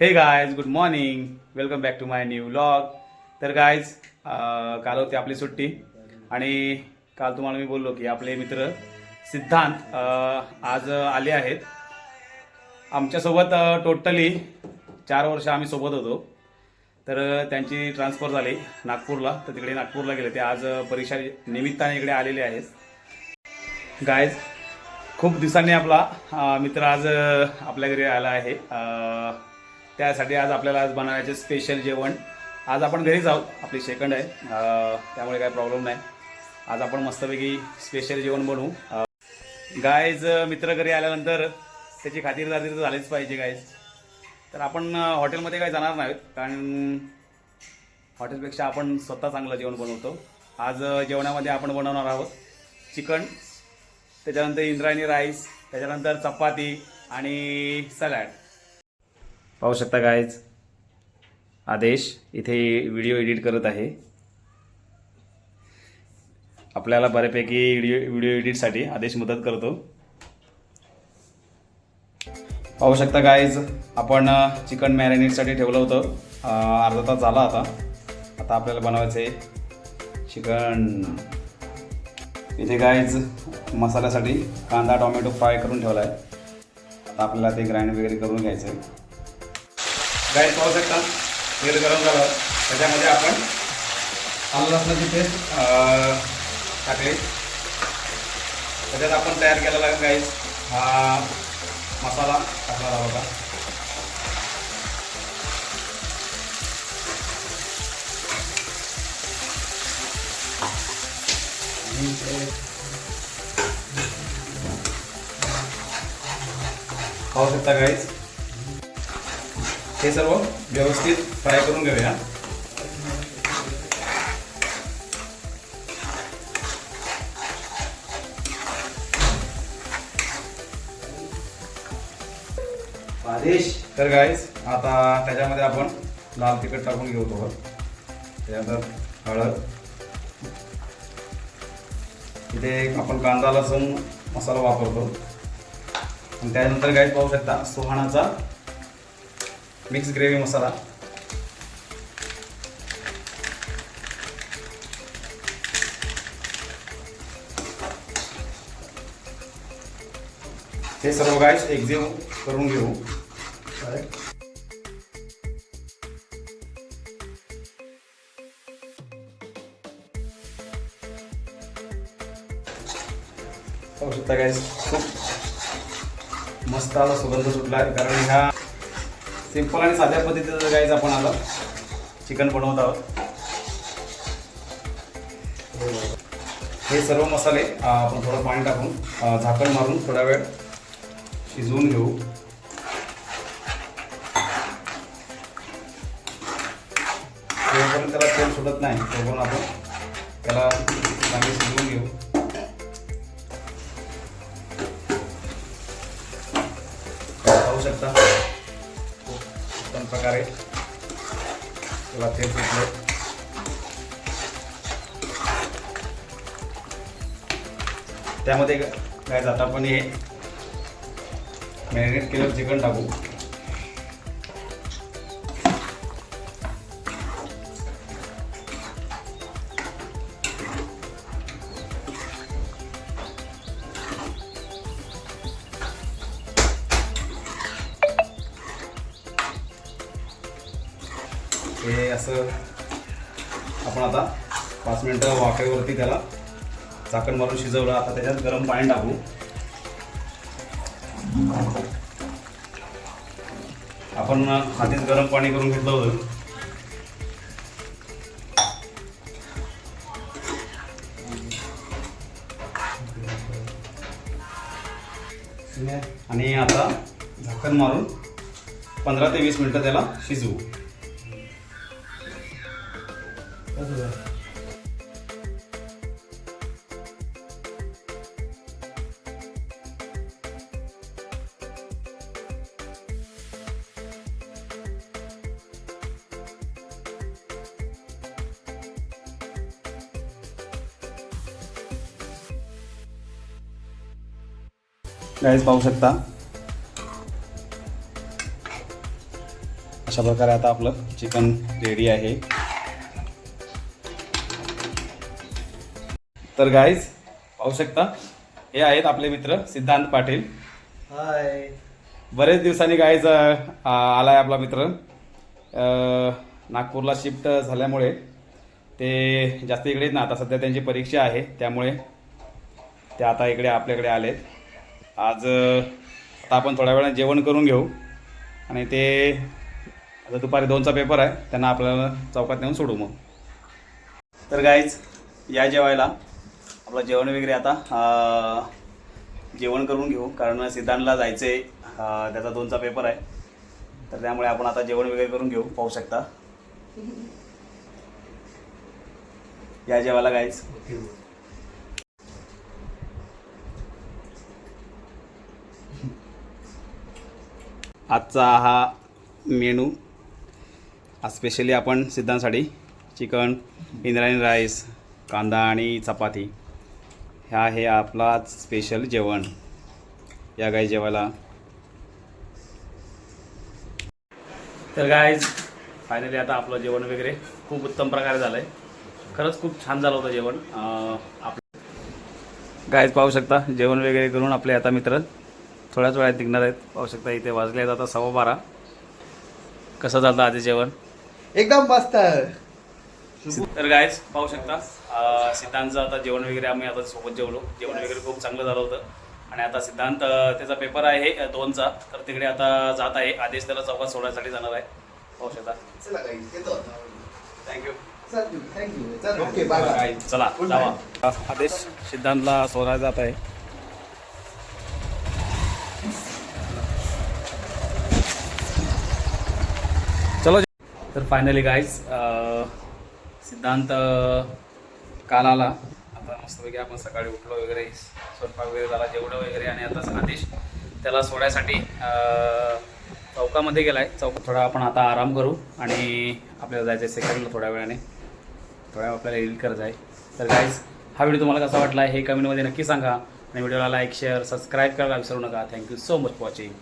Hey guys good morning welcome back to my new vlog तर guys काल होती आपली सुट्टी आणि काल तुम्हाला मी बोललो की आपले मित्र सिद्धांत आज आले आहेत. आमच्यासोबत टोटली चार वर्ष आम्ही सोबत होतो. तर त्यांची ट्रान्सफर झाली नागपूरला. तर तिकडे नागपूरला गेले. ते आज परीक्षा निमित्ताने इकडे आलेले आहेत. गायज खूप दिवसांनी आपला मित्र आज आपल्या घरी आला आहे. त्यासाठी आज आपल्याला आज बनवायचे स्पेशल जेवण. आज आपण घरीच आहोत आपली सेकंड आहे. त्यामुळे काय प्रॉब्लेम नाही. आज आपण मस्तपैकी स्पेशल जेवण बनवू. गायज मित्र घरी आल्यानंतर त्याची खातीरदारी तर झालीच पाहिजे गायज तर आपण हॉटेलमध्ये काही जाणार नाहीत कारण हॉटेलपेक्षा आपण स्वतः चांगलं जेवण बनवतो. आज जेवणामध्ये आपण बनवणार आहोत चिकन त्याच्यानंतर इंद्रायणी राईस त्याच्यानंतर चपाती आणि सलॅड. पाहू शकता गायज आदेश इथे व्हिडिओ एडिट करत आहे. आपल्याला बऱ्यापैकी व्हिडिओ व्हिडिओ एडिटसाठी आदेश मदत करतो. पाहू शकता गायज आपण चिकन मॅरिनेटसाठी ठेवलं होतं. अर्धा तास झाला आता. आता आपल्याला बनवायचं आहे चिकन इथे गायज मसाल्यासाठी कांदा टोमॅटो फ्राय करून ठेवला आहे आता आपल्याला ते ग्राइंड वगैरे करून घ्यायचं आहे गायज पाहू शकता? तेल गरम झालं. त्याच्यामध्ये आपण आलं लसणाची पेस्ट टाकली. त्याच्यात आपण तयार केलेला गाईस हा मसाला टाकला होता आणि पाहू शकता गाईस हे सर्व व्यवस्थित फ्राय करून घेऊया. तर गाईज आता त्याच्यामध्ये आपण लाल तिखट टाकून घेऊ थोडं त्याच्यानंतर हळद. इथे आपण कांदा लसूण मसाला वापरतो. आणि त्यानंतर गाईज पाहू शकता सुहाणाचा मिक्स ग्रेव्ही मसाला. हे सर्व गायस एक्झिव करून घेऊ. पाहू शकता गाईस खूप मस्त आला सुगंध सुटला आहे कारण ह्या सिंपल आणि साध्या पद्धतीचं गाईज आपण आलो चिकन बनवत आहोत. हे सर्व मसाले आपण थोडं पाणी टाकून झाकण मारून थोडा वेळ शिजवून घेऊ. जोपर्यंत त्याला तेल सुटत नाही तोपर्यंत आपण त्याला चांगले शिजवून घेऊ. पाहू शकता? उत्तम प्रकारे त्याला तेल सुटलं त्यामध्ये काय जात? आपण हे मॅरिनेट केलेलं चिकन टाकू. हे असं आपण आता पाच मिनटं वाफेवरती त्याला झाकण मारून शिजवलं. आता त्याच्यात गरम पाणी टाकू. आपण आधीच गरम पाणी करून घेतलं होतं. आणि आता झाकण मारून पंधरा ते वीस मिनटं त्याला शिजवू. गाईज पाहू शकता. अशा प्रकारे आता आपलं चिकन रेडी आहे. तर गाईज पाहू शकता हे आहेत आपले मित्र सिद्धांत पाटील. हाय बरेच दिवसांनी गाईज आला आहे आपला मित्र. नागपूरला शिफ्ट झाल्यामुळे ते जास्त इकडे येत ना आता सध्या त्यांची परीक्षा आहे त्यामुळे ते आता इकडे आपल्याकडे आलेत. आज आता आपण थोड्या वेळाने जेवण करून घेऊ. आणि ते आता दुपारी दोनचा पेपर आहे त्यांना आपल्याला चौकात नेऊन सोडू मग. तर गाईज या जेवायला आपलं जेवण वगैरे आता जेवण करून घेऊ. कारण सिद्धांतला जायचं आहे त्याचा दोनचा पेपर आहे. तर त्यामुळे आपण आता जेवण वगैरे करून घेऊ पाहू शकता. या जेवायला गाईज आजचा हा मेनू स्पेशली आपण सिद्धांसाठी चिकन इंद्रायणी राईस कांदा आणि चपाती. ह्या आहे आपला स्पेशल जेवण. या गाई जेवायला. तर गायज फायनली आता आपलं जेवण वगैरे खूप उत्तम प्रकारे झालं आहे खरंच खूप छान झालं होतं जेवण. आपलं गाईज पाहू शकता जेवण वगैरे करून आपले आता मित्र थोड्याच वेळात निघणार आहेत. पाहू शकता इथे वाजले आहेत आता सव्वा बारा. कसं झालं आधी जेवण? एकदम मस्त. तर गायज पाहू शकता सिद्धांतचं आता जेवण वगैरे आम्ही आता सोबत जेवलो. जेवण वगैरे खूप चांगलं झालं होतं. आणि आता सिद्धांत त्याचा पेपर आहे दोनचा. तर तिकडे आता जात आहे. आदेश त्याला चौकात सोडण्यासाठी जाणार आहे. पाहू शकता. थँक्यू चला जावा. आदेश सिद्धांतला सोडायला जात आहे. चलो. तर फायनली गाईज सिद्धांत काल आला. आता मस्तपैकी आपण सकाळी उठलो वगैरे स्वयंपाक वगैरे झाला जेवढं वगैरे आणि आता आदेश त्याला सोडायसाठी चौकामध्ये गेला आहे चौक थोडा आपण आता आराम करू आणि आपल्याला जायचं आहे सेकंडला थोड्या वेळाने. थोड्या आपल्याला एडिट करायचं आहे तर गाईज हा व्हिडिओ तुम्हाला कसा वाटला हे कमेंटमध्ये नक्की सांगा. आणि व्हिडिओला लाईक शेअर सबस्क्राईब करायला विसरू नका. Thank you so much for watching